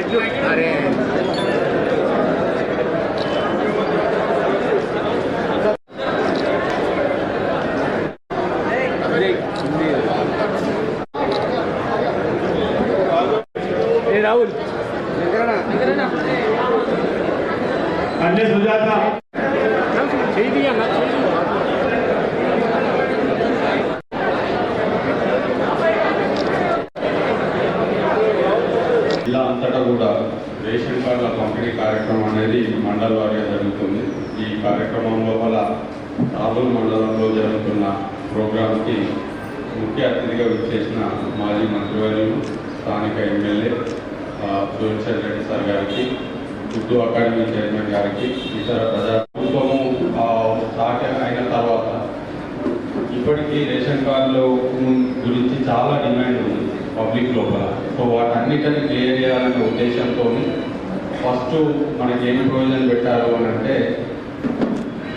del club haré కార్యక్రమం లోపల రాబోల్ మండలంలో జరుగుతున్న ప్రోగ్రాంకి ముఖ్య అతిథిగా విచ్చేసిన మాజీ మంత్రివర్యులు స్థానిక ఎమ్మెల్యే సురేశ్వర్ రెడ్డి సార్ గారికి ఉర్దూ అకాడమీ చైర్మన్ గారికి ఇతర ప్రజా కుటుంబము స్టార్ట్ అయిన తర్వాత ఇప్పటికీ రేషన్ కార్డులు గురించి చాలా డిమాండ్ ఉంది పబ్లిక్ లోపల. సో వాటన్నిటిని క్లియర్ చేయాలనే ఉద్దేశంతో ఫస్ట్ మనకి ఏం ప్రయోజనం పెట్టారు అని అంటే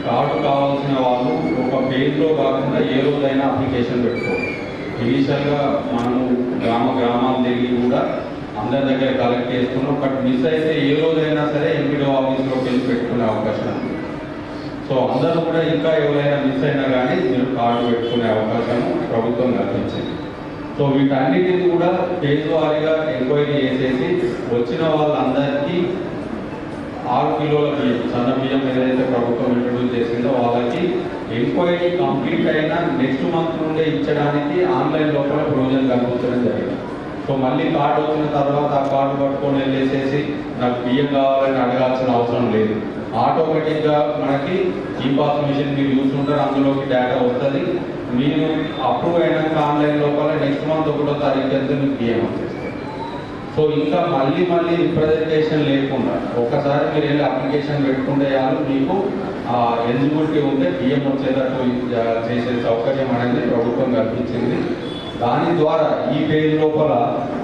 కార్డు కావాల్సిన వాళ్ళు ఒక పేరులో కాకుండా ఏ రోజైనా అప్లికేషన్ పెట్టుకోవాలి ఇనీషియల్గా మనము గ్రామ గ్రామాలు తిరిగి కూడా అందరి దగ్గర కలెక్ట్ చేసుకున్నాం. బట్ మిస్ అయితే ఏ రోజైనా సరే ఎంపీడో ఆఫీస్లోకి వెళ్ళి పెట్టుకునే అవకాశం ఉంది. సో అందరూ కూడా ఇంకా ఎవరైనా మిస్ అయినా కానీ మీరు కార్డు పెట్టుకునే అవకాశం ప్రభుత్వం కల్పించింది. సో వీటన్నిటిని కూడా ఫేజ్ వారీగా ఎంక్వైరీ చేసేసి వచ్చిన వాళ్ళందరికీ ఆరు కిలోల బియ్యం సన్న బియ్యం ఏదైతే ప్రభుత్వం ఇంట్రడ్యూస్ చేసిందో వాళ్ళకి ఎంక్వైరీ కంప్లీట్ అయినా నెక్స్ట్ మంత్ నుండే ఇచ్చడానికి ఆన్లైన్ లోపల ప్రొవిజన్ కల్పించడం జరిగింది. సో మళ్ళీ కార్డు వచ్చిన తర్వాత ఆ కార్డు పట్టుకొని వెళ్ళేసేసి నాకు బియ్యం కావాలని అడగాల్సిన అవసరం లేదు. ఆటోమేటిక్గా మనకి ఈ పాస్ మిషన్ మీరు చూస్తుంటారు అందులోకి డేటా వస్తుంది. మీరు అప్రూవ్ అయినాక ఆన్లైన్ లోపల నెక్స్ట్ మంత్ ఒకటో తారీఖు వెళ్తే మీకు బియ్యం వచ్చేస్తుంది సో ఇంకా మళ్ళీ మళ్ళీ రిప్రజెంటేషన్ లేకుండా ఒకసారి మీరు వెళ్ళి అప్లికేషన్ పెట్టుకుంటే చాలు మీకు ఎలిజిబిలిటీ ఉంటే బియ్యం వచ్చేటట్టు చేసే సౌకర్యం అనేది ప్రభుత్వం కల్పించింది. దాని ద్వారా ఈ పేజ్ లోపల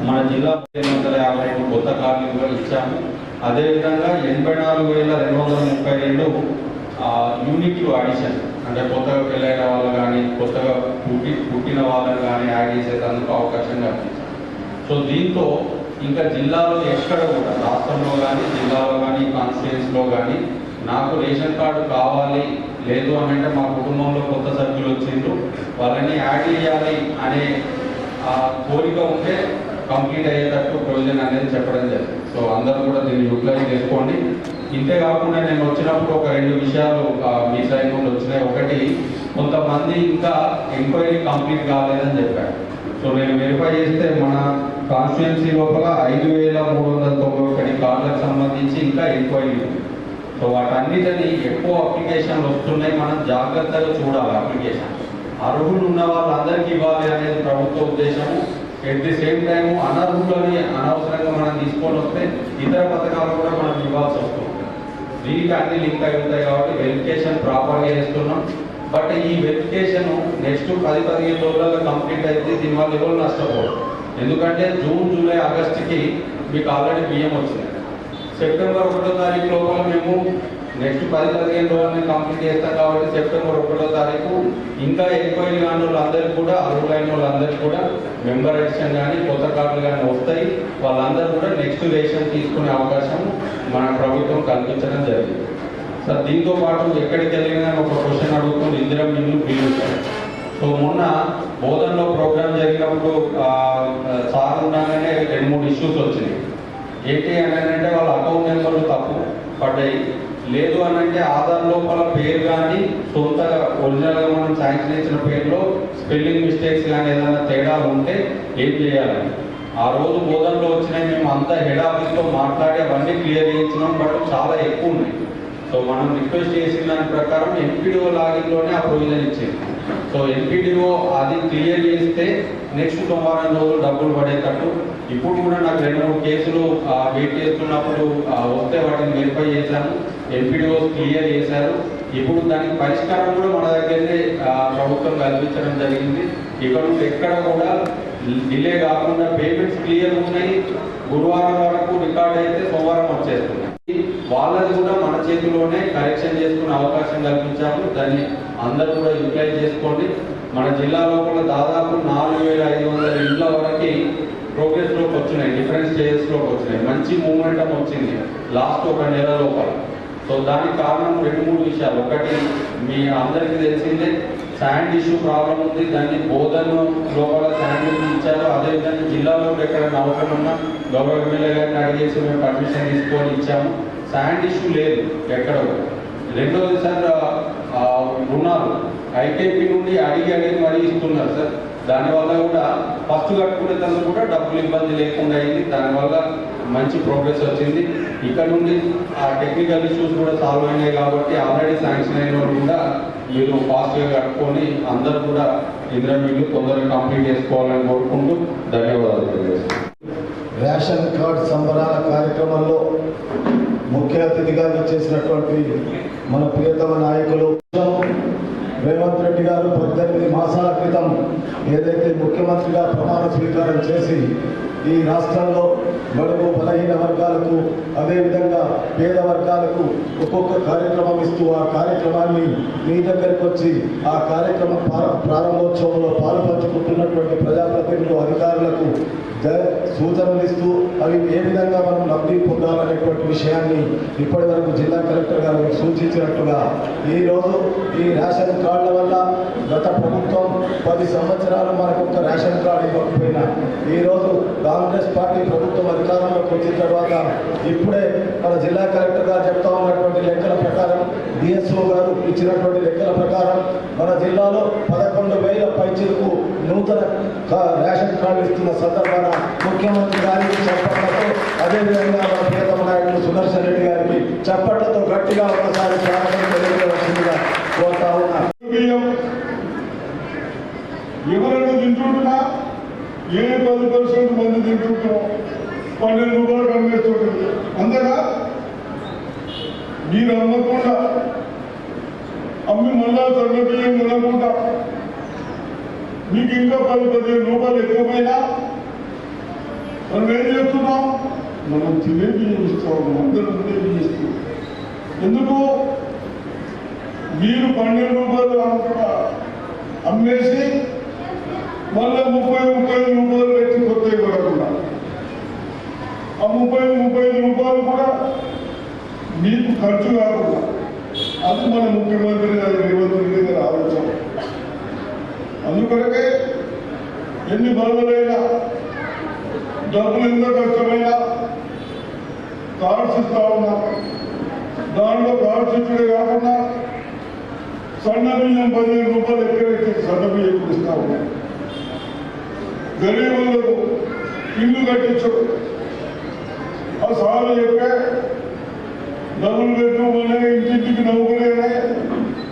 మన జిల్లా ఎనిమిది వందల యాభై ఐదు కొత్త కార్మికులు ఇచ్చాము. అదేవిధంగా ఎనభై నాలుగు వేల రెండు వందల ముప్పై రెండు యూనిట్లు అడిషన్ అంటే కొత్తగా పెళ్ళైన వాళ్ళు కానీ కొత్తగా పుట్టి పుట్టిన వాళ్ళని కానీ యాడ్ చేసేందుకు అవకాశం కల్పించాం. సో దీంతో ఇంకా జిల్లాలో ఎక్కడ కూడా రాష్ట్రంలో కానీ జిల్లాలో కానీ కాన్స్టిట్యున్సీలో కానీ నాకు రేషన్ కార్డు కావాలి లేదు అని అంటే మా కుటుంబంలో కొత్త సభ్యులు వచ్చిండ్రు. వాళ్ళని యాడ్ చేయాలి అనే ఆ కోరిక ఉంటే కంప్లీట్ అయ్యేటట్టు ప్రొవిజన్ అనేది చెప్పడం జరిగింది. సో అందరూ కూడా దీన్ని యూటిలైజ్ చేసుకోండి. ఇంతే కాకుండా నేను వచ్చినప్పుడు ఒక రెండు విషయాలు మీ సైడ్ నుండి వచ్చినాయి. ఒకటి కొంతమంది ఇంకా ఎంక్వైరీ కంప్లీట్ కాలేదని చెప్పారు. సో నేను వెరిఫై చేస్తే మన కాన్స్టిట్యున్సీ లోపల ఐదు వేల మూడు వందల తొంభై ఒకటి కార్డులకు సంబంధించి ఇంకా ఎంక్వైరీ సో వాటన్నిటిని ఎక్కువ అప్లికేషన్లు వస్తున్నాయి. మనం జాగ్రత్తగా చూడాలి అప్లికేషన్. అర్హులు ఉన్న వాళ్ళందరికీ ఇవ్వాలి అనేది ప్రభుత్వ ఉద్దేశము. ఎట్ ది సేమ్ టైం అనర్హులని అనవసరంగా మనం తీసుకొని వస్తే ఇతర పథకాలు కూడా మనం ఇవ్వాల్సి వస్తుంది. దీనికి అన్ని లింక్ అయి ఉంటాయి కాబట్టి వెరిఫికేషన్ ప్రాపర్గా చేస్తున్నాం. బట్ ఈ వెరిఫికేషన్ నెక్స్ట్ పది పదిహేను రోజులలో కంప్లీట్ అయితే దీనివల్ల ఎవరు నష్టపోవడం ఎందుకంటే జూన్ జూలై ఆగస్టుకి మీకు ఆల్రెడీ బియ్యం వచ్చింది. సెప్టెంబర్ ఒకటో తారీఖు లోపల మేము నెక్స్ట్ పది పదిహేను రోజులని కంప్లీట్ చేస్తాం కాబట్టి సెప్టెంబర్ ఒకటో తారీఖు ఇంకా ఎంక్వైరీ కాని వాళ్ళందరికీ కూడా అర్హులైన వాళ్ళందరికీ కూడా మెంబర్ ఎడిషన్ కానీ కొత్త కార్డులు కానీ వస్తాయి. వాళ్ళందరూ కూడా నెక్స్ట్ రేషన్ తీసుకునే అవకాశం మన ప్రభుత్వం కల్పించడం జరిగింది. సార్ దీంతో పాటు ఎక్కడికి వెళ్ళినా ఒక క్వశ్చన్ అడుగుతుంది ఇందిరా మిల్లు బిల్లు సో మొన్న బోధనలో ప్రోగ్రామ్ జరిగినప్పుడు సార్ ఉండగానే రెండు మూడు ఇష్యూస్ వచ్చినాయి. ఏంటి అని అంటే వాళ్ళ అకౌంట్ నెంబర్లు తప్పు పడ్డాయి లేదు అనంటే ఆధార్ లోపల పేరు కానీ సొంత ఒరిజినల్గా మనం శాంక్షన్ ఇచ్చిన పేరులో స్పెల్లింగ్ మిస్టేక్స్ కానీ ఏదైనా తేడాలు ఉంటే ఏం చేయాలని ఆ రోజు బోధనలో వచ్చినాయి మేము అంతా హెడ్ ఆఫీస్తో మాట్లాడి అవన్నీ క్లియర్ చేయించినాం బట్ చాలా ఎక్కువ ఉన్నాయి. సో మనం రిక్వెస్ట్ చేసిన దాని ప్రకారం ఎంపీడీఓ లాగిన్లోనే ఆ ప్రొవిజన్ ఇచ్చింది సో ఎంపీడీఓ అది క్లియర్ చేస్తే నెక్స్ట్ సోమవారం రోజు డబ్బులు పడేటట్టు. ఇప్పుడు కూడా నాకు రెండు మూడు కేసులు వెయిట్ చేస్తున్నప్పుడు వస్తే వాటిని వెరిఫై చేశాను. ఎంపీడీఓ క్లియర్ చేశారు. ఇప్పుడు దానికి పరిష్కారం కూడా మన దగ్గరనే ప్రభుత్వం కల్పించడం జరిగింది. ఇక్కడ ఎక్కడ కూడా డిలే కాకుండా పేమెంట్స్ క్లియర్ ఉన్నాయి. గురువారం వరకు రికార్డ్ అయితే సోమవారం వచ్చేస్తుంది. వాళ్ళది కూడా మన చేతిలోనే కరెక్షన్ చేసుకునే అవకాశం కల్పించాము. దాన్ని అందరూ కూడా యూటిలైజ్ చేసుకోండి. మన జిల్లా లోపల దాదాపు నాలుగు వేల ఐదు వందల ఇండ్ల వరకు వచ్చినాయి డిఫరెంట్ స్టేజెస్లోకి వచ్చినాయి. మంచి మూమెంటం వచ్చింది లాస్ట్ ఒక నెల లోపల. సో దానికి కారణం రెండు మూడు విషయాలు. ఒకటి మీ అందరికీ తెలిసిందే శాండ్ ఇష్యూ ప్రాబ్లం ఉంది. దాన్ని బోధన లోపల శాండ్ ఇచ్చారు. అదేవిధంగా జిల్లాలో ఎక్కడైనా అవసరం ఉన్నా గౌరవ ఎమ్మెల్యే గారిని అడిగేసి మేము పర్మిషన్ తీసుకొని ఇచ్చాము. శాండ్ ఇష్యూ లేదు ఎక్కడ. రెండోది సార్ రుణాలు ఐకేపీ నుండి అడిగి అడిగి మరీ ఇస్తున్నారు సార్. దానివల్ల కూడా ఫస్ట్ కట్టుకునే తను కూడా డబ్బులు ఇబ్బంది లేకుండా అయింది. దానివల్ల మంచి ప్రోగ్రెస్ వచ్చింది. ఇక్కడ నుండి ఆ టెక్నికల్ ఇష్యూస్ కూడా సాల్వ్ అయినాయి కాబట్టి ఆల్రెడీ శాంక్షన్ అయిన వాళ్ళు కూడా వీళ్ళు ఫాస్ట్గా కట్టుకొని అందరూ కూడా ఇందిరా వీళ్ళు తొందరగా కంప్లీట్ చేసుకోవాలని కోరుకుంటూ ధన్యవాదాలు రేషన్ కార్డ్ సంబరాల కార్యక్రమంలో ముఖ్య అతిథిగా ఇచ్చేసినటువంటి మన ప్రియతమ నాయకులు రేవంత్ రెడ్డి గారు పద్దెనిమిది మాసాల క్రితం ఏదైతే ముఖ్యమంత్రిగా ప్రమాణ స్వీకారం చేసి ఈ రాష్ట్రంలో బడుగు బలహీన వర్గాలకు అదేవిధంగా పేద వర్గాలకు ఒక్కొక్క కార్యక్రమం ఇస్తూ ఆ కార్యక్రమాన్ని మీ దగ్గరికి వచ్చి ఆ కార్యక్రమ ప్రారంభోత్సవంలో పాల్పంచుకుంటున్నటువంటి ప్రజాప్రతినిధులు అధికారులకు జ- సూచనలు ఇస్తూ అవి ఏ విధంగా మనం లబ్ధి పొందాలనేటువంటి విషయాన్ని ఇప్పటి వరకు జిల్లా కలెక్టర్ గారు సూచించినట్టుగా ఈరోజు ఈ రేషన్ కార్డుల వల్ల గత ప్రభుత్వం పది సంవత్సరాలు మనకు ఒక రేషన్ కార్డు ఇవ్వకపోయినా ఈరోజు కాంగ్రెస్ పార్టీ ప్రభుత్వం అధికారంలోకి వచ్చిన తర్వాత ఇప్పుడే మన జిల్లా కలెక్టర్గా చెప్తా ఉన్నటువంటి లెక్కల ప్రకారం డిఎస్ఓ గారు ఇచ్చినటువంటి లెక్కల ప్రకారం మన జిల్లాలో పదకొండు వేల పైచీలకు నూతన రేషన్ కార్డు ఇస్తున్న సందర్భాన ముఖ్యమంత్రి గారికి చప్పట్లతో అదేవిధంగా మన ప్రియతమ నాయకుడు సుదర్శన్ రెడ్డి గారికి చప్పట్లతో గట్టిగా ఒకసారి స్వాగతం తెలియజేయవలసిందిగా కోరుతా ఉన్నా. ఎవరైనా తింటుంటున్నా ఏ పది పర్సెంట్ మంది తింటుంటాం? పన్నెండు రూపాయలు కనిపిస్తుంటుంది అంతేగా మీరు అమ్మకుండా అమ్మి మళ్ళా సన్న బియ్యం కొనకుండా మీకు ఇంకా పది పదిహేను రూపాయలు ఎక్కువైనా మనం ఏం చేస్తున్నాం? మనం తినే బియ్యం ఇస్తాం అందరం తినే బియ్యం ఇస్తాం. ఎందుకు? మీరు పన్నెండు రూపాయలు అనుకుంటా అమ్మేసి మళ్ళీ ముప్పై ముప్పై ఐదు రూపాయలు పెట్టి కొత్త కొనకుండా ఆ ముప్పై ముప్పై రూపాయలు కూడా మీకు ఖర్చు కాకుండా అది మన ముఖ్యమంత్రి గారు రేవంత్ రెడ్డి గారి ఆలోచన అందుకొరకే ఎన్ని బాధలైనా డబ్బులు ఎంత కష్టమైనా కార్డ్స్ ఇస్తా ఉన్నా దాంట్లో కార్డ్స్ ఇచ్చుడే కాకుండా సన్న బియ్యం పదిహేను రూపాయలు ఎక్కడైతే సన్న బియ్యం ఇస్తా ఉన్నాం గరీబులకు ఇల్లు కట్టించు ఆ సార్లు చెప్పే డబ్బులు పెట్టుకోమనే ఇంటింటికి నవ్వుకునే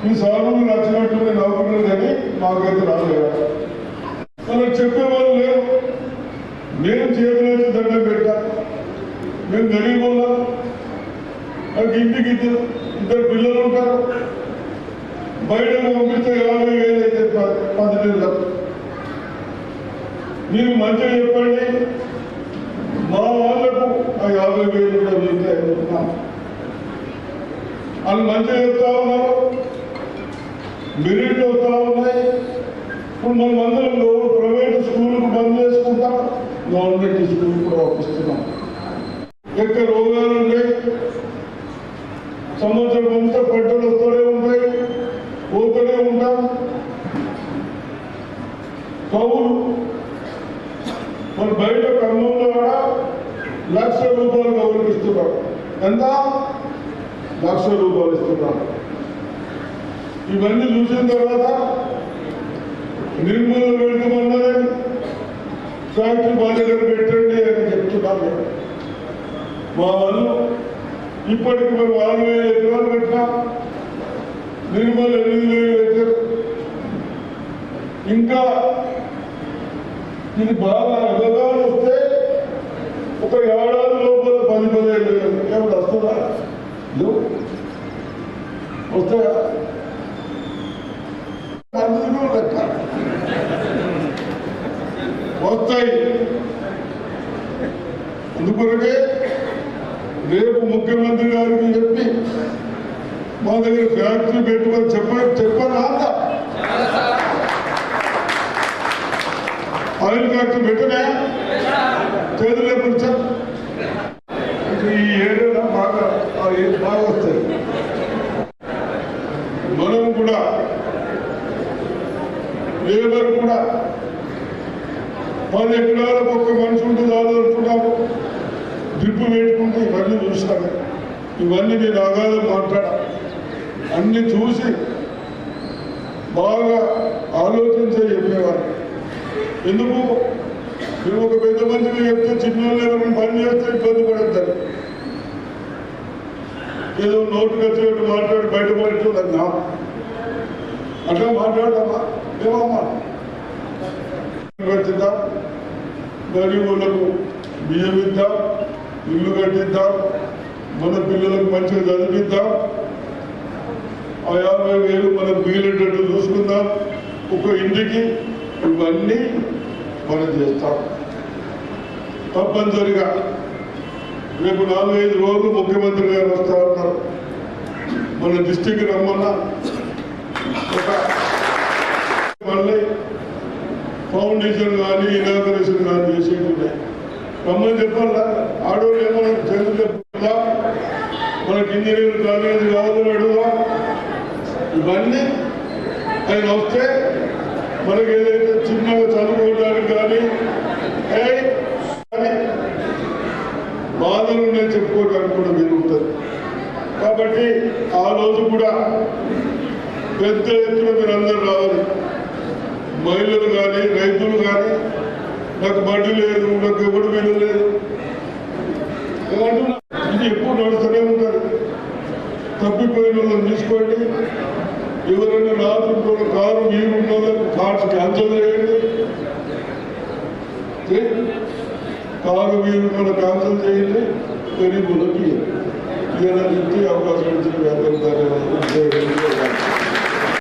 ఈ సార్ నచ్చినట్టు నవ్వుకునే కానీ మాకైతే రాలేదు మనకు చెప్పేవాళ్ళు లేరు నేను చేతులైతే దండం పెట్టా మేము గరీబుల్లా నాకు ఇంటికి ఇద్దరు ఇద్దరు పిల్లలు ఉంటారు బయటకు పంపిస్తే యాభై వేలు అయితే ప- పది నెలలు మీరు మంచిగా చెప్పండి మా వాళ్ళకు ఆ యాభై వేలు కూడా వాళ్ళు మంచిగా చెప్తా ఉన్నారు మెరిట్ వస్తూ ఉన్నాయి. ఇప్పుడు మనం అందరం ప్రైవేట్ స్కూల్కు బంద్ చేసుకుంటాం గవర్నమెంట్ స్కూల్ కూడా వస్తున్నాం ఎక్కడ రోగాలు ఉన్నాయి సంవత్సరం అంతా పంటలు వస్తూనే ఉంటాయి పోతూనే ఉంటాం కౌలు మన బయట కర్మంలో కూడా లక్ష రూపాయలు కౌలుకి ఇస్తున్నాం ఎంత? లక్ష రూపాయలు ఇస్తున్నారు ఇవన్నీ చూసిన తర్వాత నిర్మూలన పెడతామన్నది ఫ్యాక్టరీ మా దగ్గర పెట్టండి అని చెప్తున్నాను మా వాళ్ళు ఇప్పటికి మేము ఆరు వేల ఎకరాలు పెట్టినాం నిర్మల్ ఎనిమిది వేలు పెట్టారు. ఇంకా ఇది బాగా అవగాహన వస్తే ఒక ఏడాది లోపల పది పదిహేను వేలు ఎప్పుడు వస్తుందా లేవు. వస్తాయా అందుకు లెక్క వస్తాయి అందుకొరకే రేపు ముఖ్యమంత్రి గారికి చెప్పి మా దగ్గర ఫ్యాక్టరీ పెట్టుకొని చెప్ప చెప్పనా ఆయిల్ ఫ్యాక్టరీ పెట్టనే? చేతులు ఎప్పుడు చెప్ప ఈ ఏరియాలో బాగా ఆ బాగా వస్తాయి మనం కూడా లేబర్ కూడా పది ఎకరాలకు ఒక్క మనిషి ఉంటే చాలు అనుకున్నాము డ్రిప్ పెట్టుకుంటూ ఇవన్నీ చూశాను ఇవన్నీ నేను అగాధం మాట్లాడా? అన్ని చూసి బాగా ఆలోచించే చెప్పేవారు. ఎందుకు? మేము ఒక పెద్ద మందిని చెప్తే చిన్న పని చేస్తే నోటుకు వచ్చినట్టు మాట్లాడి బయటపడుతుందన్నా అట్లా మాట్లాడదామా? ఏమమ్మా? పెట్టిద్దాం గరీబులకు బియ్యం ఇద్దాం ఇల్లు కట్టిద్దాం మన పిల్లలకు మంచిగా చదివిద్దాం. ఆ యాభై వేలు మనకు మిగిలేటట్టు చూసుకుందాం. ఒక ఇంటికి ఇవన్నీ మనం చేస్తాం. తప్పనిసరిగా రేపు నాలుగైదు రోజులు ముఖ్యమంత్రి గారు వస్తా ఉన్నారు. మన డిస్టిక్ రమ్మన్నా. మళ్ళీ ఫౌండేషన్ కానీ ఇనాగరేషన్ కానీ చేసేటువంటి రమ్మని చెప్పాలా? ఆడవాళ్ళు ఏమన్నా చదువు చెప్పాలా మనకి ఇంజనీరింగ్ కాలేజ్ కావాలని అడుగుదా ఇవన్నీ ఆయన వస్తే మనకి ఏదైతే చిన్నగా చదువుకోవడానికి కానీ బాధలు నేను చెప్పుకోవడానికి కూడా మీరు ఉంటుంది కాబట్టి ఆ రోజు కూడా పెద్ద ఎత్తున మీరు రావాలి. మహిళలు కానీ రైతులు కానీ నాకు బండి లేదు నాకు ఎవడు వీలు లేదు ఇది ఎప్పుడు నడుస్తూనే ఉంటారు తప్పిపోయిన వాళ్ళని తీసుకోండి. ఎవరైనా రాత్రి కారు మీరు ఉన్న కార్డ్స్ క్యాన్సిల్ చేయండి. కారు మీరు మన క్యాన్సిల్ చేయండి. గరీబులకి ఇలా చెప్తే అవకాశం ఇచ్చిన వ్యాపారం